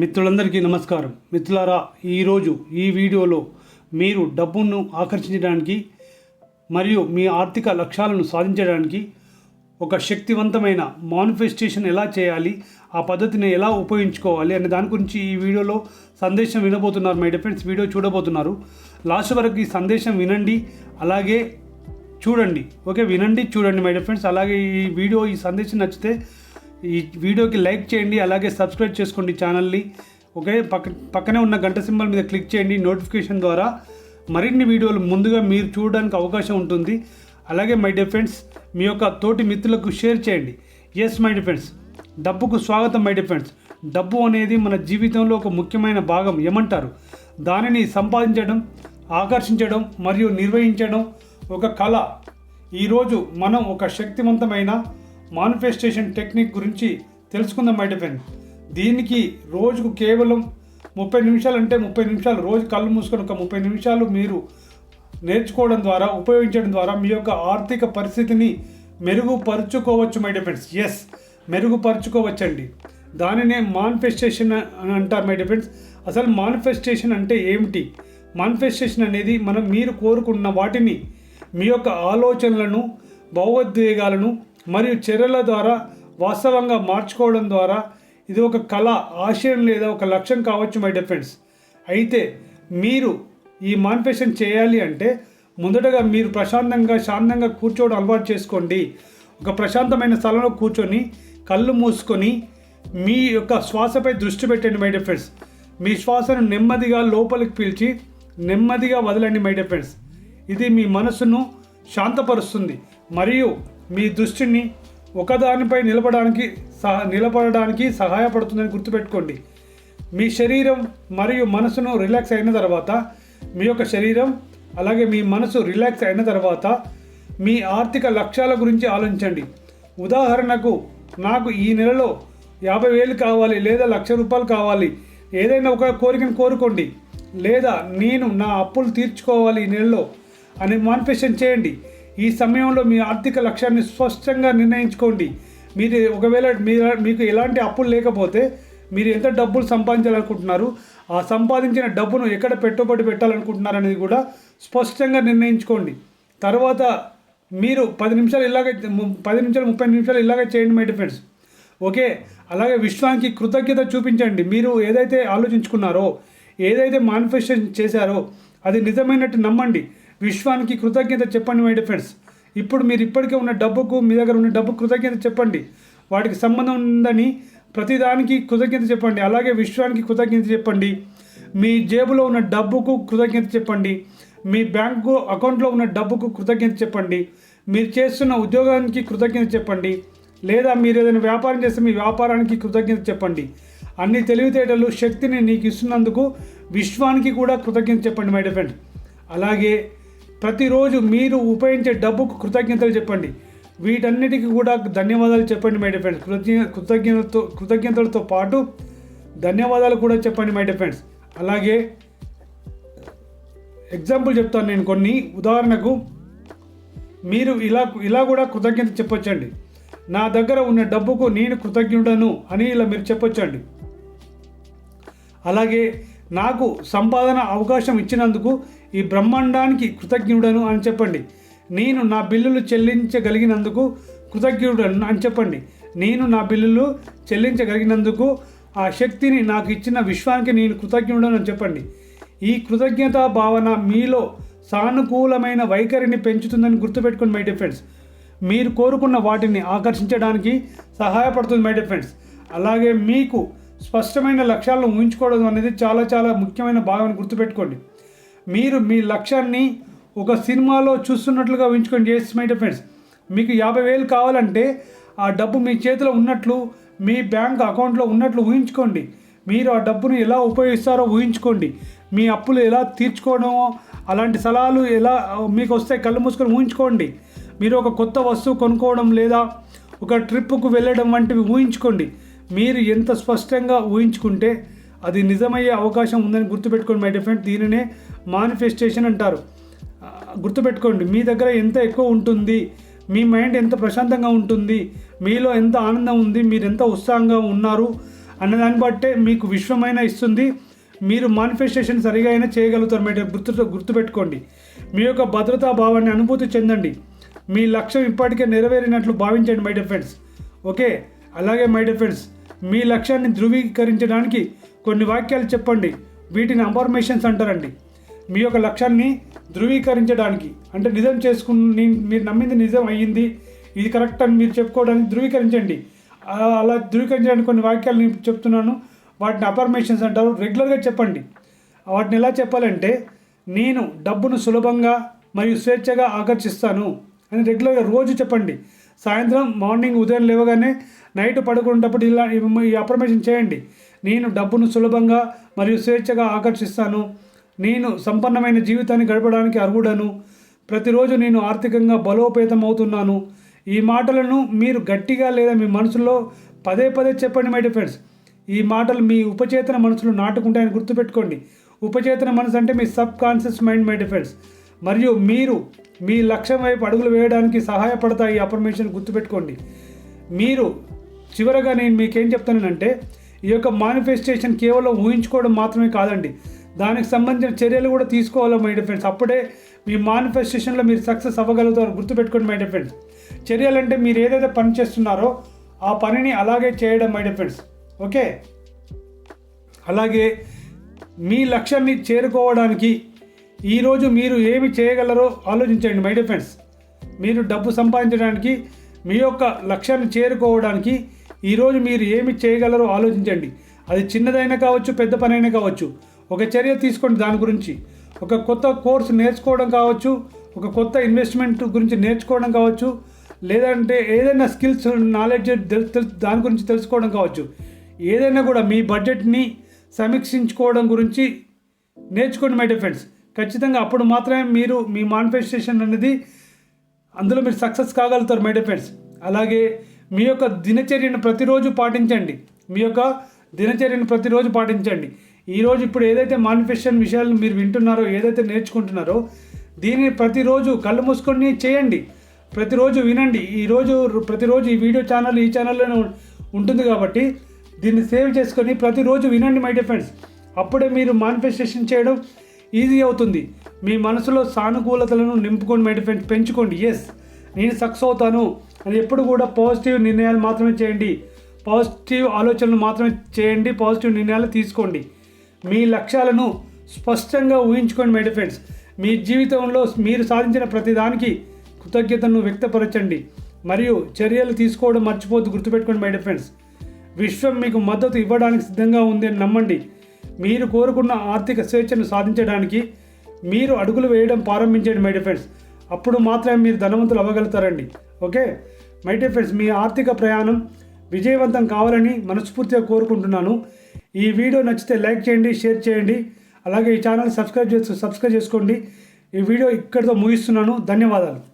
మిత్రులందరికీ నమస్కారం. మిత్రులారా ఈరోజు ఈ వీడియోలో మీరు డబ్బును ఆకర్షించడానికి మరియు మీ ఆర్థిక లక్ష్యాలను సాధించడానికి ఒక శక్తివంతమైన మానిఫెస్టేషన్ ఎలా చేయాలి ఆ పద్ధతిని ఎలా ఉపయోగించుకోవాలి అనే దాని గురించి ఈ వీడియోలో సందేశం వినబోతున్నారు మై డిఫెండ్స్ వీడియో చూడబోతున్నారు. లాస్ట్ వరకు ఈ సందేశం వినండి అలాగే చూడండి. ఓకే వినండి చూడండి మై ఫ్రెండ్స్ అలాగే ఈ వీడియో ఈ సందేశం నచ్చితే ఈ వీడియోకి లైక్ చేయండి అలాగే సబ్స్క్రైబ్ చేసుకోండి ఛానల్ని. ఓకే పక్క పక్కనే ఉన్న గంట సింబల్ మీద క్లిక్ చేయండి. నోటిఫికేషన్ ద్వారా మరిన్ని వీడియోలు ముందుగా మీరు చూడడానికి అవకాశం ఉంటుంది. అలాగే మై డిఫెండ్స్ మీ యొక్క తోటి మిత్రులకు షేర్ చేయండి. ఎస్ మై డిఫెండ్స్ డబ్బుకు స్వాగతం మై డిఫెండ్స్ డబ్బు అనేది మన జీవితంలో ఒక ముఖ్యమైన భాగం ఏమంటారు? దానిని సంపాదించడం ఆకర్షించడం మరియు నిర్వహించడం ఒక కళ. ఈరోజు మనం ఒక శక్తివంతమైన మానిఫెస్టేషన్ టెక్నిక్ గురించి తెలుసుకుందాం మై డిఫెండ్ దీనికి రోజుకు కేవలం ముప్పై నిమిషాలు అంటే ముప్పై నిమిషాలు రోజు కళ్ళు మూసుకొని ఒక ముప్పై నిమిషాలు మీరు నేర్చుకోవడం ద్వారా ఉపయోగించడం ద్వారా మీ యొక్క ఆర్థిక పరిస్థితిని మెరుగుపరుచుకోవచ్చు మై డిఫెండ్స్ ఎస్ మెరుగుపరుచుకోవచ్చండి. దానినే మానిఫెస్టేషన్ అని అంటారు మై డిఫెండ్స్ అసలు మానిఫెస్టేషన్ అంటే ఏమిటి? మానిఫెస్టేషన్ అనేది మనం మీరు కోరుకున్న వాటిని మీ యొక్క ఆలోచనలను భావోద్వేగాలను మరియు చర్యల ద్వారా వాస్తవంగా మార్చుకోవడం ద్వారా ఇది ఒక కళ ఆశయం లేదా ఒక లక్ష్యం కావచ్చు మై డిఫెండ్స్ అయితే మీరు ఈ మానిఫెషన్ చేయాలి అంటే మొదటగా మీరు ప్రశాంతంగా శాంతంగా కూర్చోవడం అలవాటు చేసుకోండి. ఒక ప్రశాంతమైన స్థలంలో కూర్చొని కళ్ళు మూసుకొని మీ యొక్క శ్వాసపై దృష్టి పెట్టండి మై డిఫెండ్స్ మీ శ్వాసను నెమ్మదిగా లోపలికి పీల్చి నెమ్మదిగా వదలండి మై డిఫెండ్స్ ఇది మీ మనసును శాంతపరుస్తుంది. మరియు మీ దృష్టిని ఒకదానిపై నిలబడడానికి సహ నిలబడడానికి సహాయపడుతుందని గుర్తుపెట్టుకోండి. మీ శరీరం మరియు మనసును రిలాక్స్ అయిన తర్వాత మీ యొక్క శరీరం అలాగే మీ మనసు రిలాక్స్ అయిన తర్వాత మీ ఆర్థిక లక్ష్యాల గురించి ఆలోచించండి. ఉదాహరణకు నాకు ఈ నెలలో యాభై వేలు కావాలి లేదా లక్ష రూపాయలు కావాలి. ఏదైనా ఒక కోరికను కోరుకోండి. లేదా నేను నా అప్పులు తీర్చుకోవాలి ఈ నెలలో అని మానిఫెస్టేషన్ చేయండి. ఈ సమయంలో మీ ఆర్థిక లక్ష్యాన్ని స్పష్టంగా నిర్ణయించుకోండి. మీరు ఒకవేళ మీరు మీకు ఎలాంటి అప్పులు లేకపోతే మీరు ఎంత డబ్బులు సంపాదించాలనుకుంటున్నారు ఆ సంపాదించిన డబ్బును ఎక్కడ పెట్టుబడి పెట్టాలనుకుంటున్నారు అనేది కూడా స్పష్టంగా నిర్ణయించుకోండి. తర్వాత మీరు పది నిమిషాలు ఇలాగే పది నిమిషాలు ముప్పై నిమిషాలు ఇలాగే చేయండి మై ఫ్రెండ్స్. ఓకే? అలాగే విశ్వానికి కృతజ్ఞత చూపించండి. మీరు ఏదైతే ఆలోచించుకున్నారో ఏదైతే మానిఫెస్టేషన్ చేశారో అది నిజమైనట్టు నమ్మండి. విశ్వానికి కృతజ్ఞత చెప్పండి మై ఫ్రెండ్స్ ఇప్పుడు మీరు ఇప్పటికే ఉన్న డబ్బుకు మీ దగ్గర ఉన్న డబ్బు కృతజ్ఞత చెప్పండి. వాటికి సంబంధం ఉందని ప్రతిదానికి కృతజ్ఞత చెప్పండి. అలాగే విశ్వానికి కృతజ్ఞత చెప్పండి. మీ జేబులో ఉన్న డబ్బుకు కృతజ్ఞత చెప్పండి. మీ బ్యాంకు అకౌంట్లో ఉన్న డబ్బుకు కృతజ్ఞత చెప్పండి. మీరు చేస్తున్న ఉద్యోగానికి కృతజ్ఞత చెప్పండి. లేదా మీరు ఏదైనా వ్యాపారం చేస్తే మీ వ్యాపారానికి కృతజ్ఞత చెప్పండి. అన్ని తెలివితేటలు శక్తిని నీకు ఇస్తున్నందుకు విశ్వానికి కూడా కృతజ్ఞత చెప్పండి మై డిఫెండ్ అలాగే ప్రతిరోజు మీరు ఉపయోగించే డబ్బుకు కృతజ్ఞతలు చెప్పండి. వీటన్నిటికీ కూడా ధన్యవాదాలు చెప్పండి మై డిఫెండ్స్ కృతజ్ఞ కృతజ్ఞతతో కృతజ్ఞతలతో పాటు ధన్యవాదాలు కూడా చెప్పండి మై డిఫెండ్స్ అలాగే ఎగ్జాంపుల్ చెప్తాను నేను కొన్ని. ఉదాహరణకు మీరు ఇలా ఇలా కూడా కృతజ్ఞత చెప్పొచ్చండి. నా దగ్గర ఉన్న డబ్బుకు నేను కృతజ్ఞుడను అని ఇలా మీరు చెప్పొచ్చండి. అలాగే నాకు సంపాదన అవకాశం ఇచ్చినందుకు ఈ బ్రహ్మాండానికి కృతజ్ఞుడను అని చెప్పండి. నేను నా బిల్లులు చెల్లించగలిగినందుకు కృతజ్ఞుడను అని చెప్పండి. నేను నా బిల్లులు చెల్లించగలిగినందుకు ఆ శక్తిని నాకు ఇచ్చిన విశ్వానికి నేను కృతజ్ఞుడను అని చెప్పండి. ఈ కృతజ్ఞతా భావన మీలో సానుకూలమైన వైఖరిని పెంచుతుందని గుర్తుపెట్టుకోండి మై డిఫెండ్స్ మీరు కోరుకున్న వాటిని ఆకర్షించడానికి సహాయపడుతుంది మై డిఫెండ్స్ అలాగే మీకు స్పష్టమైన లక్ష్యాలను ఊహించుకోవడం అనేది చాలా చాలా ముఖ్యమైన భాగం గుర్తుపెట్టుకోండి. మీరు మీ లక్ష్యాన్ని ఒక సినిమాలో చూస్తున్నట్లుగా ఊహించుకోండి. ఎస్ మై డిఫెండ్స్ మీకు యాభై వేలు కావాలంటే ఆ డబ్బు మీ చేతిలో ఉన్నట్లు మీ బ్యాంక్ అకౌంట్లో ఉన్నట్లు ఊహించుకోండి. మీరు ఆ డబ్బును ఎలా ఉపయోగిస్తారో ఊహించుకోండి. మీ అప్పులు ఎలా తీర్చుకోవడమో అలాంటి సలహాలు ఎలా మీకు వస్తే కళ్ళు మూసుకొని ఊహించుకోండి. మీరు ఒక కొత్త వస్తువు కొనుక్కోవడం లేదా ఒక ట్రిప్కు వెళ్ళడం వంటివి ఊహించుకోండి. మీరు ఎంత స్పష్టంగా ఊహించుకుంటే అది నిజమయ్యే అవకాశం ఉందని గుర్తుపెట్టుకోండి మై డిఫరెంట్ దీనినే మానిఫెస్టేషన్ అంటారు. గుర్తుపెట్టుకోండి మీ దగ్గర ఎంత ఎక్కువ ఉంటుంది మీ మైండ్ ఎంత ప్రశాంతంగా ఉంటుంది మీలో ఎంత ఆనందం ఉంది మీరు ఎంత ఉత్సాహంగా ఉన్నారు అన్న దాన్ని బట్టే మీకు విశ్వమైన ఇస్తుంది. మీరు మానిఫెస్టేషన్ సరిగా అయినా చేయగలుగుతారు మేడం గుర్తు గుర్తుపెట్టుకోండి. మీ యొక్క భద్రతా భావాన్ని అనుభూతి చెందండి. మీ లక్ష్యం ఇప్పటికే నెరవేరినట్లు భావించండి my dear friends friends okay? అలాగే మై డిఫెండ్స్ ఫ్రెండ్స్ మీ లక్ష్యాన్ని ధృవీకరించడానికి కొన్ని వాక్యాలు చెప్పండి. వీటిని అఫర్మేషన్స్ అంటారండి. మీ యొక్క లక్ష్యాన్ని ధృవీకరించడానికి అంటే నిజం చేసుకుని మీరు నమ్మింది నిజం అయ్యింది ఇది కరెక్ట్ అని మీరు చెప్పుకోవడానికి ధృవీకరించండి. అలా ధృవీకరించడానికి కొన్ని వాక్యాలు నేను చెప్తున్నాను. వాటిని అఫర్మేషన్స్ అంటారు. రెగ్యులర్గా చెప్పండి. వాటిని ఎలా చెప్పాలంటే నేను డబ్బును సులభంగా మరియు స్వేచ్ఛగా ఆకర్షిస్తాను అని రెగ్యులర్గా రోజు చెప్పండి. సాయంత్రం మార్నింగ్ ఉదయం లేవగానే నైట్ పడుకునేటప్పుడు ఇలా ఈ- ఈ అఫర్మేషన్ చేయండి. నేను డబ్బును సులభంగా మరియు స్వేచ్ఛగా ఆకర్షిస్తాను. నేను సంపన్నమైన జీవితాన్ని గడపడానికి అర్హుడను. ప్రతిరోజు నేను ఆర్థికంగా బలోపేతం అవుతున్నాను ఈ మాటలను మీరు గట్టిగా లేదా మీ మనసులో పదే పదే చెప్పండి మై ఫ్రెండ్స్ ఈ మాటలు మీ ఉపచేతన మనసులో నాటుకుంటాయని గుర్తుపెట్టుకోండి. ఉపచేతన మనసు అంటే మీ subconscious mind my friends మరియు మీరు మీ లక్ష్యం వైపు అడుగులు వేయడానికి సహాయపడతాయి ఈ అఫర్మేషన్ గుర్తుపెట్టుకోండి. మీరు చివరగా నేను మీకేం చెప్తానంటే ఈ యొక్క మానిఫెస్టేషన్ కేవలం ఊహించుకోవడం మాత్రమే కాదండి. దానికి సంబంధించిన చర్యలు కూడా తీసుకోవాలి మై డియర్ ఫ్రెండ్స్ అప్పుడే మీ మానిఫెస్టేషన్లో మీరు సక్సెస్ అవ్వగలుగుతారు గుర్తుపెట్టుకోండి మై డియర్ ఫ్రెండ్స్ చర్యలు అంటే మీరు ఏదైతే పని చేస్తున్నారో ఆ పనిని అలాగే చేయడం మై డియర్ ఫ్రెండ్స్ ఓకే? అలాగే మీ లక్ష్యాన్ని చేరుకోవడానికి ఈరోజు మీరు ఏమి చేయగలరో ఆలోచించండి మై డియర్ ఫ్రెండ్స్ మీరు డబ్బు సంపాదించడానికి మీ యొక్క లక్ష్యాన్ని చేరుకోవడానికి ఈరోజు మీరు ఏమి చేయగలరో ఆలోచించండి. అది చిన్నదైనా కావచ్చు పెద్ద పనైనా కావచ్చు. ఒక చర్య తీసుకోండి దాని గురించి. ఒక కొత్త కోర్స్ నేర్చుకోవడం కావచ్చు ఒక కొత్త ఇన్వెస్ట్మెంట్ గురించి నేర్చుకోవడం కావచ్చు లేదంటే ఏదైనా స్కిల్స్ నాలెడ్జ్ దాని గురించి తెలుసుకోవడం కావచ్చు. ఏదైనా కూడా మీ బడ్జెట్ని సమీక్షించుకోవడం గురించి నేర్చుకోండి మై ఫ్రెండ్స్ ఖచ్చితంగా అప్పుడు మాత్రమే మీరు మీ మానిఫెస్టేషన్ అనేది అందులో మీరు సక్సెస్ కాగలుగుతారు మై ఫ్రెండ్స్ అలాగే మీ యొక్క దినచర్యను ప్రతిరోజు పాటించండి. మీ యొక్క దినచర్యను ప్రతిరోజు పాటించండి. ఈరోజు ఇప్పుడు ఏదైతే మానిఫెస్టేషన్ విషయాలు మీరు వింటున్నారో ఏదైతే నేర్చుకుంటున్నారో దీన్ని ప్రతిరోజు కళ్ళు మూసుకొని చేయండి. ప్రతిరోజు వినండి. ఈరోజు ప్రతిరోజు ఈ వీడియో ఛానల్ ఈ ఛానల్లోనే ఉంటుంది కాబట్టి దీన్ని సేవ్ చేసుకొని ప్రతిరోజు వినండి మై డియర్ ఫ్రెండ్స్ అప్పుడే మీరు మానిఫెస్టేషన్ చేయడం ఈజీ అవుతుంది. మీ మనసులో సానుకూలతలను నింపుకోండి మై డియర్ ఫ్రెండ్స్ పెంచుకోండి. ఎస్ నేను సక్సెస్ అవుతాను. అని ఎప్పుడు కూడా పాజిటివ్ నిర్ణయాలు మాత్రమే చేయండి. పాజిటివ్ ఆలోచనలు మాత్రమే చేయండి పాజిటివ్ నిర్ణయాలు తీసుకోండి. మీ లక్ష్యాలను స్పష్టంగా ఊహించుకోండి మై ఫ్రెండ్స్ మీ జీవితంలో మీరు సాధించిన ప్రతిదానికి కృతజ్ఞతను వ్యక్తపరచండి. మరియు చర్యలు తీసుకోవడం మర్చిపోద్దు గుర్తుపెట్టుకోండి మై ఫ్రెండ్స్ విశ్వం మీకు మద్దతు ఇవ్వడానికి సిద్ధంగా ఉంది అని నమ్మండి. మీరు కోరుకున్న ఆర్థిక స్వేచ్ఛను సాధించడానికి మీరు అడుగులు వేయడం ప్రారంభించండి మై ఫ్రెండ్స్ అప్పుడు మాత్రమే మీరు ధనవంతులు అవ్వగలుగుతారండి. ఓకే? మై డియర్ ఫ్రెండ్స్ మీ ఆర్థిక ప్రయాణం విజయవంతం కావాలని మనస్ఫూర్తిగా కోరుకుంటున్నాను. ఈ వీడియో నచ్చితే లైక్ చేయండి షేర్ చేయండి. అలాగే ఈ ఛానల్ సబ్స్క్రైబ్ చేసు సబ్స్క్రైబ్ చేసుకోండి. ఈ వీడియో ఇక్కడితో ముగిస్తున్నాను. ధన్యవాదాలు.